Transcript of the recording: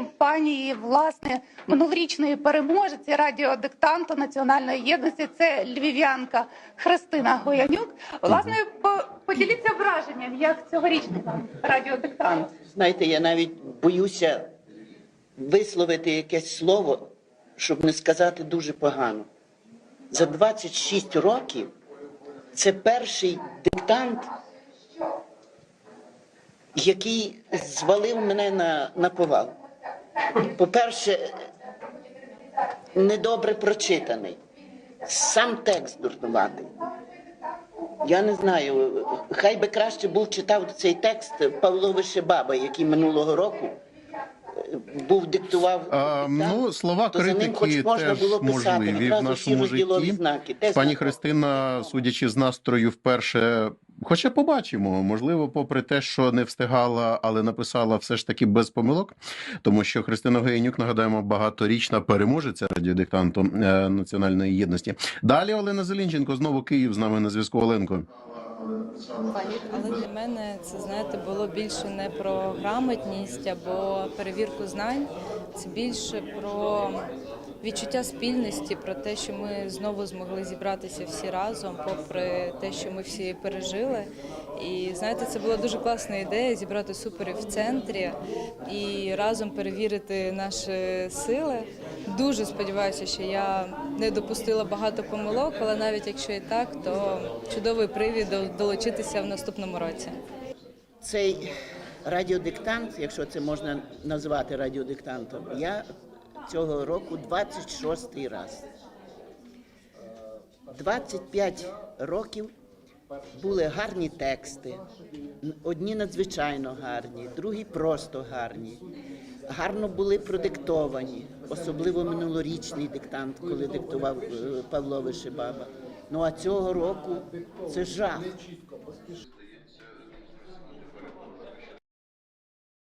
компанії власне минулорічної переможеці радіодиктанту національної єдності. Це львів'янка Христина Гоянюк. Власне, поділіться враженням, як цьогорічний вам радіодиктант. Знаєте, я навіть боюся висловити якесь слово, щоб не сказати дуже погано. За 26 років це перший диктант, який звалив мене на, на повал. По-перше, недобре прочитаний. Сам текст дурнуватий. Я не знаю, хай би краще був читав цей текст Павло Вишебаба, який минулого року е, був диктував. А, ну, слова то за ним хоч критики можна теж було писати, можливі в нашому житті. знаки. Пані? Христина, судячи з настрою, вперше. Хоча побачимо, можливо, попри те, що не встигала, але написала все ж таки без помилок, тому що Христина Гоєнюк, нагадаємо, багаторічна переможеця радіодиктанту е, національної єдності. Далі Олена Зелінченко, знову Київ з нами на зв'язку. Оленко. Але для мене це знаєте було більше не про грамотність або перевірку знань. Це більше про відчуття спільності, про те, що ми знову змогли зібратися всі разом, попри те, що ми всі пережили. І знаєте, це була дуже класна ідея зібрати суперів в центрі і разом перевірити наші сили. Дуже сподіваюся, що я не допустила багато помилок, але навіть якщо і так, то чудовий привід долучитися в наступному році. Цей радіодиктант, якщо це можна назвати радіодиктантом, я цього року 26 раз. 25 років були гарні тексти. Одні надзвичайно гарні, другі просто гарні. Гарно були продиктовані, особливо минулорічний диктант, коли диктував е, Павло Вишибаба. Ну а цього року це жах.